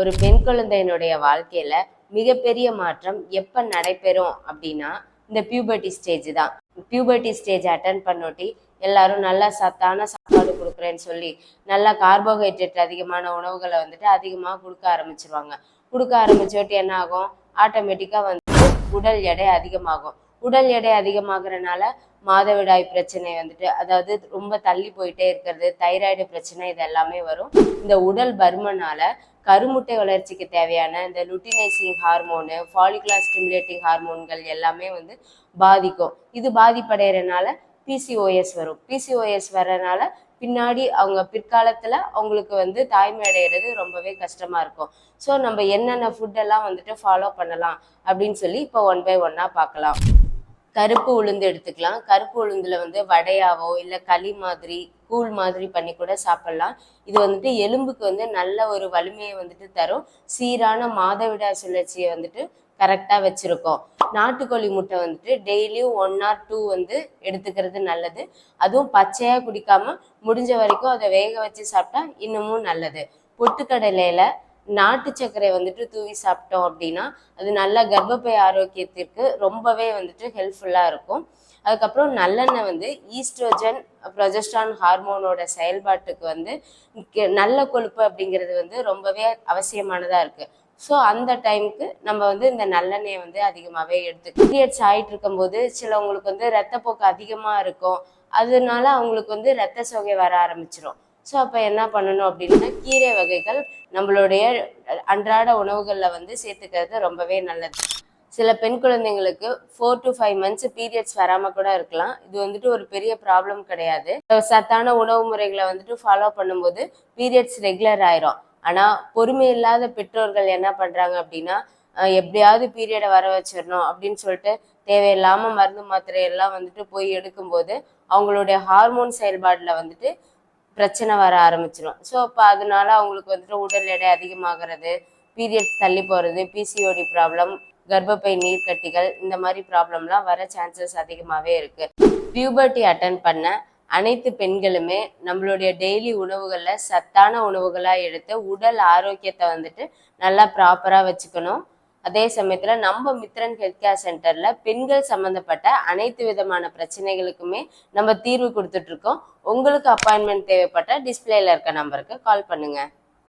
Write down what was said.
ஒரு பெண் குழந்தையினுடைய வாழ்க்கையில மிகப்பெரிய மாற்றம் எப்ப நடைபெறும் அப்படின்னா இந்த பியூபர்ட்டி ஸ்டேஜ் தான். பியூபர்ட்டி ஸ்டேஜ் அட்டன் பண்ணோட்டி எல்லாரும் நல்லா சத்தான சாப்பாடு கொடுக்குறேன்னு சொல்லி நல்லா கார்போஹைட்ரேட் அதிகமான உணவுகளை வந்துட்டு அதிகமாக கொடுக்க ஆரம்பிச்சிருவாங்க. கொடுக்க ஆரம்பிச்சோட்டி என்ன ஆகும் ஆட்டோமேட்டிக்காக வந்துட்டு உடல் எடை அதிகமாகும். உடல் எடை அதிகமாகறனால மாதவிடாய் பிரச்சனை வந்துட்டு அதாவது ரொம்ப தள்ளி போயிட்டே இருக்கிறது தைராய்டு பிரச்சனை இது எல்லாமே வரும். இந்த உடல் பருமனால கருமுட்டை வளர்ச்சிக்கு தேவையான இந்த லுட்டினைசிங் ஹார்மோனு ஃபாலிகுலா ஸ்டிமுலேட்டிங் ஹார்மோன்கள் எல்லாமே வந்து பாதிக்கும். இது பாதிப்படைகிறனால பிசிஓஎஸ் வரும். பிசிஓஎஸ் வர்றதுனால பின்னாடி அவங்க பிற்காலத்துல அவங்களுக்கு வந்து தாய்மை அடைகிறது ரொம்பவே கஷ்டமா இருக்கும். ஸோ நம்ம என்னென்ன ஃபுட்டெல்லாம் வந்துட்டு ஃபாலோ பண்ணலாம் அப்படின்னு சொல்லி இப்போ ஒன் பை ஒன்னா பார்க்கலாம். கருப்பு உளுந்து எடுத்துக்கலாம். கருப்பு உளுந்துல வந்து வடையாவோ இல்லை களி மாதிரி கூழ் மாதிரி பண்ணி கூட சாப்பிடலாம். இது வந்துட்டு எலும்புக்கு வந்து நல்ல ஒரு வலிமையை வந்துட்டு தரும். சீரான மாதவிடாய் சுழற்சியை வந்துட்டு கரெக்டாக வச்சுருக்கோம். நாட்டுக்கோழி முட்டை வந்துட்டு டெய்லியும் ஒன் ஆர் டூ வந்து எடுத்துக்கிறது நல்லது. அதுவும் பச்சையாக குடிக்காம முடிஞ்ச வரைக்கும் அதை வேக வச்சு சாப்பிட்டா இன்னமும் நல்லது. பொட்டுக்கடலையில நாட்டு சர்க்கரை வந்துட்டு தூவி சாப்பிட்டோம் அப்படின்னா அது நல்ல கர்ப்பப்பை ஆரோக்கியத்திற்கு ரொம்பவே வந்துட்டு ஹெல்ப்ஃபுல்லாக இருக்கும். அதுக்கப்புறம் நல்லெண்ணெய் வந்து ஈஸ்ட்ரோஜன் ப்ரொஜஸ்ட்ரான் ஹார்மோனோட செயல்பாட்டுக்கு வந்து நல்ல கொழுப்பு அப்படிங்கிறது வந்து ரொம்பவே அவசியமானதாக இருக்குது ஸோ அந்த டைமுக்கு நம்ம வந்து இந்த நல்லெண்ணெயை வந்து அதிகமாகவே எடுத்து பீரியட்ஸ் ஆகிட்டு இருக்கும்போது சிலவங்களுக்கு வந்து ரத்தப்போக்கு அதிகமாக இருக்கும். அதனால அவங்களுக்கு வந்து ரத்த சோகை வர ஆரம்பிச்சிடும் ஸோ அப்போ என்ன பண்ணணும் அப்படின்னா கீரை வகைகள் நம்மளுடைய அன்றாட உணவுகளில் வந்து சேர்த்துக்கிறது ரொம்பவே நல்லது. சில பெண் குழந்தைங்களுக்கு four to five months periods வராமல் கூட இருக்கலாம். இது வந்துட்டு ஒரு பெரிய ப்ராப்ளம் கிடையாது. சத்தான உணவு முறைகளை வந்துட்டு ஃபாலோ பண்ணும்போது பீரியட்ஸ் ரெகுலர் ஆயிரும். ஆனால் பொறுமை இல்லாத பெற்றோர்கள் என்ன பண்ணுறாங்க அப்படின்னா எப்படியாவது பீரியடை வர வச்சிடணும் அப்படின்னு சொல்லிட்டு தேவையில்லாம மருந்து மாத்திரை எல்லாம் வந்துட்டு போய் எடுக்கும்போது அவங்களுடைய ஹார்மோன் செயல்பாடுல வந்துட்டு பிரச்சனை வர ஆரம்பிச்சிடும் ஸோ அப்போ அதனால அவங்களுக்கு வந்துட்டு உடல் எடை அதிகமாகிறது பீரியட்ஸ் தள்ளி போகிறது பிசிஓடி ப்ராப்ளம் கர்ப்பப்பை நீர்க்கட்டிகள் இந்த மாதிரி ப்ராப்ளம்லாம் வர சான்சஸ் அதிகமாகவே இருக்கு. பியூபர்ட்டி அட்டன் பண்ண அனைத்து பெண்களுமே நம்மளுடைய டெய்லி உணவுகளில் சத்தான உணவுகளாக எடுத்து உடல் ஆரோக்கியத்தை வந்துட்டு நல்லா ப்ராப்பராக வச்சுக்கணும். அதே சமயத்தில் நம்ம மித்ரன் ஹெல்த் கேர் சென்டரில் பெண்கள் சம்மந்தப்பட்ட அனைத்து விதமான பிரச்சனைகளுக்குமே நம்ம தீர்வு கொடுத்துட்ருக்கோம் உங்களுக்கு அப்பாயின்மெண்ட் தேவைப்பட்ட டிஸ்பிளேல இருக்க நம்பருக்கு கால் பண்ணுங்கள்